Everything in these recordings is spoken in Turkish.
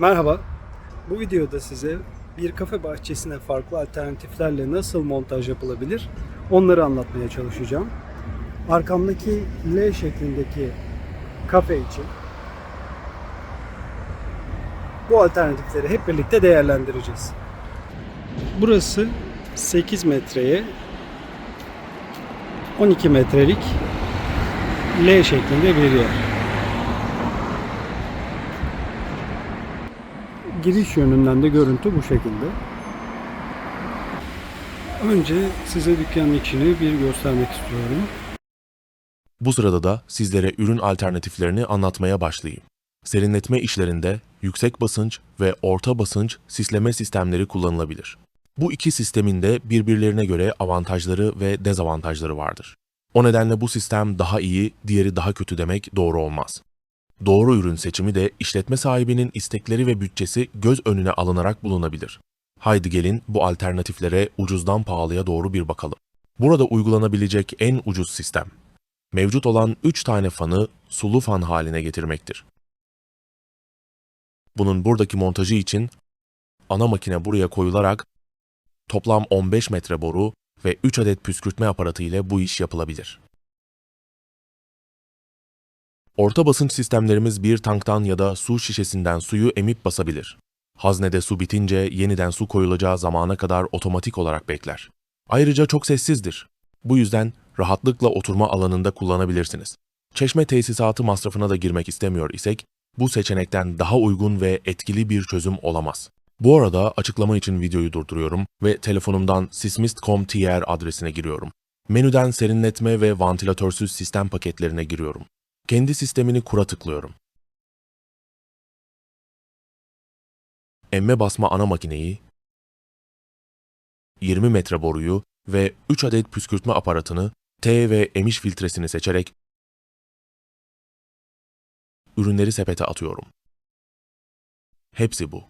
Merhaba. Bu videoda size bir kafe bahçesine farklı alternatiflerle nasıl montaj yapılabilir onları anlatmaya çalışacağım. Arkamdaki L şeklindeki kafe için bu alternatifleri hep birlikte değerlendireceğiz. Burası 8 metreye 12 metrelik L şeklinde bir yer. Giriş yönünden de görüntü bu şekilde. Önce size dükkanın içini bir göstermek istiyorum. Bu sırada da sizlere ürün alternatiflerini anlatmaya başlayayım. Serinletme işlerinde yüksek basınç ve orta basınç sisleme sistemleri kullanılabilir. Bu iki sistemin de birbirlerine göre avantajları ve dezavantajları vardır. O nedenle bu sistem daha iyi, diğeri daha kötü demek doğru olmaz. Doğru ürün seçimi de işletme sahibinin istekleri ve bütçesi göz önüne alınarak bulunabilir. Haydi gelin bu alternatiflere ucuzdan pahalıya doğru bir bakalım. Burada uygulanabilecek en ucuz sistem mevcut olan 3 tane fanı sulu fan haline getirmektir. Bunun buradaki montajı için ana makine buraya koyularak toplam 15 metre boru ve 3 adet püskürtme aparatı ile bu iş yapılabilir. Orta basınç sistemlerimiz bir tanktan ya da su şişesinden suyu emip basabilir. Haznede su bitince yeniden su koyulacağı zamana kadar otomatik olarak bekler. Ayrıca çok sessizdir. Bu yüzden rahatlıkla oturma alanında kullanabilirsiniz. Çeşme tesisatı masrafına da girmek istemiyor isek, bu seçenekten daha uygun ve etkili bir çözüm olamaz. Bu arada açıklama için videoyu durduruyorum ve telefonumdan sismist.com.tr adresine giriyorum. Menüden serinletme ve vantilatörsüz sistem paketlerine giriyorum. Kendi sistemini kura tıklıyorum. Emme basma ana makineyi, 20 metre boruyu ve 3 adet püskürtme aparatını T ve emiş filtresini seçerek ürünleri sepete atıyorum. Hepsi bu.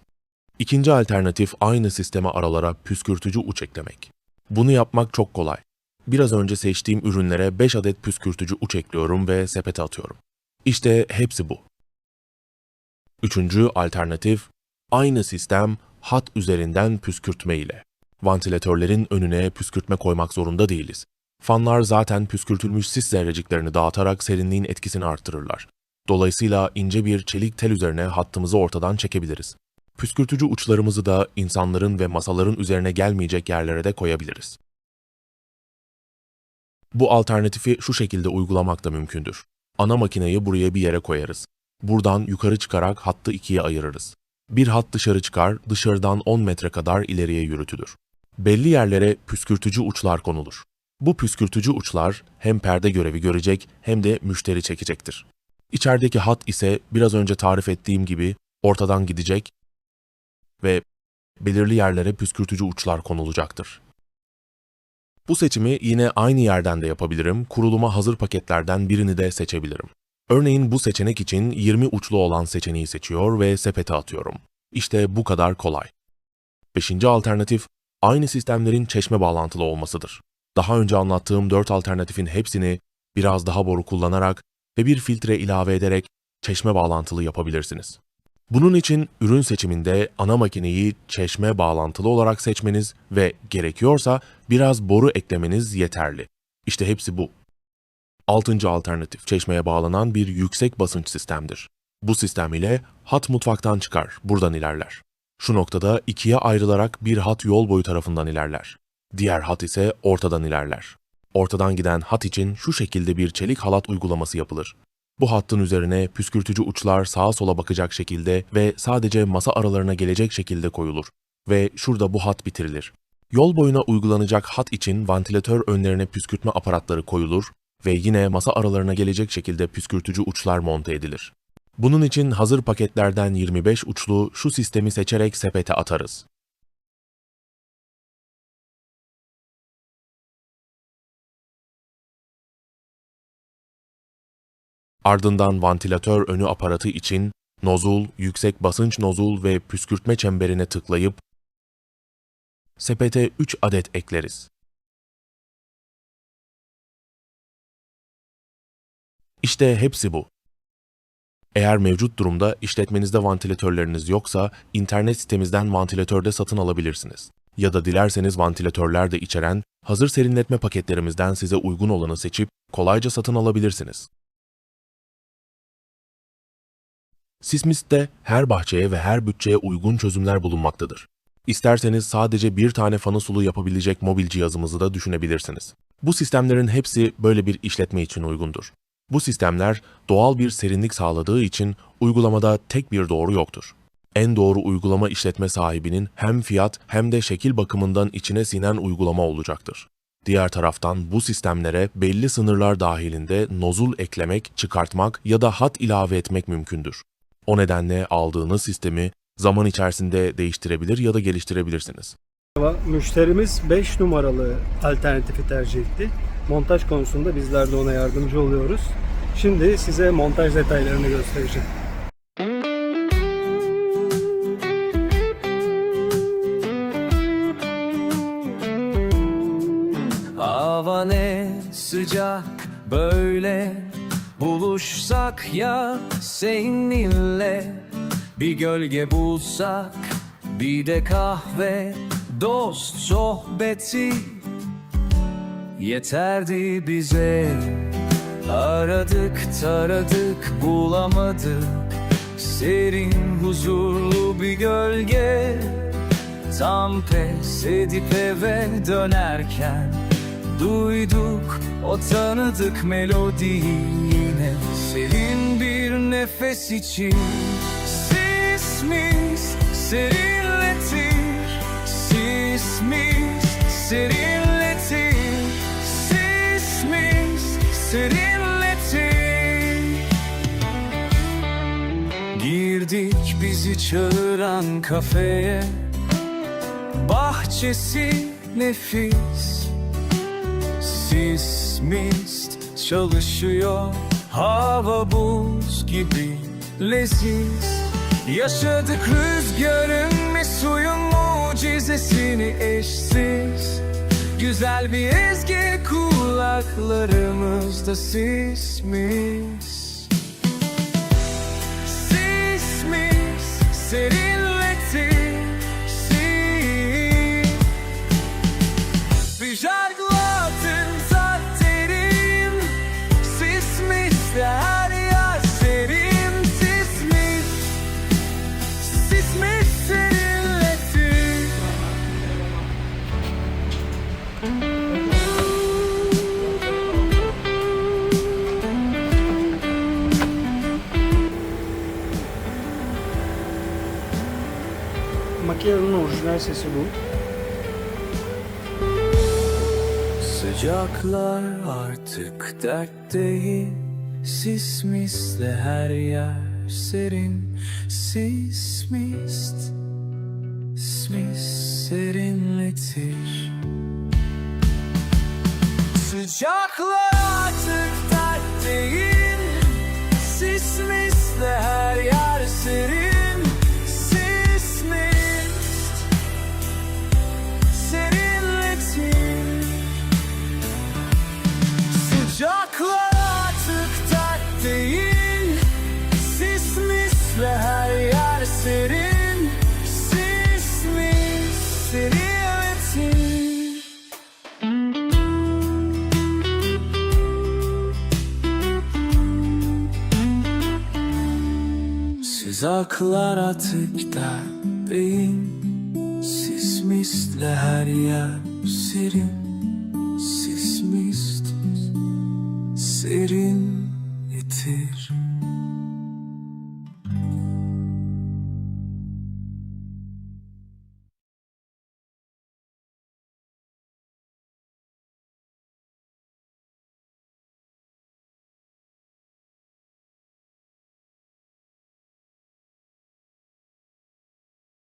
İkinci alternatif aynı sisteme aralara püskürtücü uç eklemek. Bunu yapmak çok kolay. Biraz önce seçtiğim ürünlere 5 adet püskürtücü uç ekliyorum ve sepete atıyorum. İşte hepsi bu. Üçüncü alternatif, aynı sistem hat üzerinden püskürtme ile. Vantilatörlerin önüne püskürtme koymak zorunda değiliz. Fanlar zaten püskürtülmüş sis zerreciklerini dağıtarak serinliğin etkisini arttırırlar. Dolayısıyla ince bir çelik tel üzerine hattımızı ortadan çekebiliriz. Püskürtücü uçlarımızı da insanların ve masaların üzerine gelmeyecek yerlere de koyabiliriz. Bu alternatifi şu şekilde uygulamak da mümkündür. Ana makineyi buraya bir yere koyarız. Buradan yukarı çıkarak hattı ikiye ayırırız. Bir hat dışarı çıkar, dışarıdan 10 metre kadar ileriye yürütülür. Belli yerlere püskürtücü uçlar konulur. Bu püskürtücü uçlar hem perde görevi görecek hem de müşteri çekecektir. İçerideki hat ise biraz önce tarif ettiğim gibi ortadan gidecek ve belirli yerlere püskürtücü uçlar konulacaktır. Bu seçimi yine aynı yerden de yapabilirim, kuruluma hazır paketlerden birini de seçebilirim. Örneğin bu seçenek için 20 uçlu olan seçeneği seçiyor ve sepete atıyorum. İşte bu kadar kolay. Beşinci alternatif, aynı sistemlerin çeşme bağlantılı olmasıdır. Daha önce anlattığım 4 alternatifin hepsini biraz daha boru kullanarak ve bir filtre ilave ederek çeşme bağlantılı yapabilirsiniz. Bunun için ürün seçiminde ana makineyi çeşme bağlantılı olarak seçmeniz ve gerekiyorsa biraz boru eklemeniz yeterli. İşte hepsi bu. Altıncı alternatif çeşmeye bağlanan bir yüksek basınç sistemdir. Bu sistem ile hat mutfaktan çıkar, buradan ilerler. Şu noktada ikiye ayrılarak bir hat yol boyu tarafından ilerler. Diğer hat ise ortadan ilerler. Ortadan giden hat için şu şekilde bir çelik halat uygulaması yapılır. Bu hattın üzerine püskürtücü uçlar sağa sola bakacak şekilde ve sadece masa aralarına gelecek şekilde koyulur ve şurada bu hat bitirilir. Yol boyuna uygulanacak hat için vantilatör önlerine püskürtme aparatları koyulur ve yine masa aralarına gelecek şekilde püskürtücü uçlar monte edilir. Bunun için hazır paketlerden 25 uçlu şu sistemi seçerek sepete atarız. Ardından vantilatör önü aparatı için nozul, yüksek basınç nozul ve püskürtme çemberine tıklayıp sepete 3 adet ekleriz. İşte hepsi bu. Eğer mevcut durumda işletmenizde vantilatörleriniz yoksa internet sitemizden vantilatör de satın alabilirsiniz. Ya da dilerseniz vantilatörler de içeren hazır serinletme paketlerimizden size uygun olanı seçip kolayca satın alabilirsiniz. Sismist'te her bahçeye ve her bütçeye uygun çözümler bulunmaktadır. İsterseniz sadece bir tane fanı sulu yapabilecek mobil cihazımızı da düşünebilirsiniz. Bu sistemlerin hepsi böyle bir işletme için uygundur. Bu sistemler doğal bir serinlik sağladığı için uygulamada tek bir doğru yoktur. En doğru uygulama işletme sahibinin hem fiyat hem de şekil bakımından içine sinen uygulama olacaktır. Diğer taraftan bu sistemlere belli sınırlar dahilinde nozul eklemek, çıkartmak ya da hat ilave etmek mümkündür. O nedenle aldığınız sistemi zaman içerisinde değiştirebilir ya da geliştirebilirsiniz. Müşterimiz 5 numaralı alternatifi tercih etti. Montaj konusunda bizler de ona yardımcı oluyoruz. Şimdi size montaj detaylarını göstereceğim. Hava ne sıcak böyle Buluşsak ya seninle Bir gölge bulsak Bir de kahve Dost sohbeti. Yeterdi bize. Aradık taradık bulamadık. Serin huzurlu bir gölge. Tam pes edip eve dönerken Duyduk o tanıdık melodiyi Serin bir nefes için Sismis serinletir. Sismis serinletir. Sismis serinletir. Girdik bizi çağıran kafeye. Bahçesi nefis. Sismist çalışıyor Hava buz gibi leziz Yaşadık rüzgarın ve suyun mucizesini eşsiz. Güzel bir ezgi kulaklarımızda sismis Sismis serinletir orijinal sesi bu. Sıcaklar artık dert değil Sismisle her yer serin Sismist Sismist serinletir Sıcaklar artık dert değil Sismisle her Sıcaklar artık dert değil Sismisle her yer serin Sismist serin